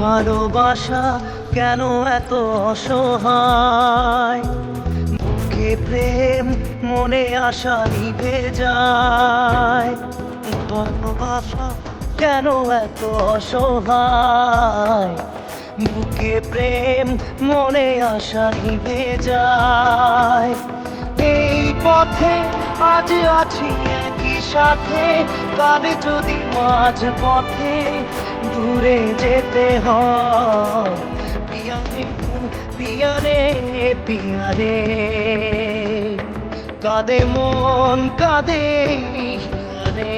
ভালোবাসা কেন এত অসহায়? বুকে প্রেম, মনে আশা নিভে যায়। ভালোবাসা কেন এত অসহায়? বুকে প্রেম, মনে আশা নিভে যায়। এই পথে আজ আছি একই সাথে কালে যদি মাঝ পথে দূরে যেতে হয় পিয়ারে পিয়ারে কাঁদে মন কাঁদে পিয়ারে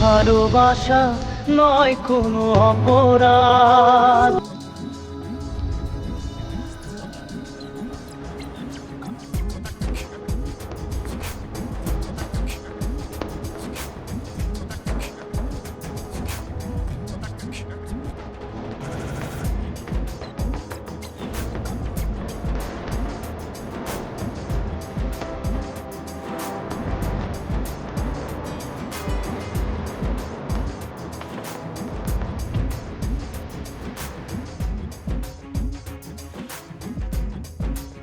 ভালোবাসা নয় কোনো অপরাধ।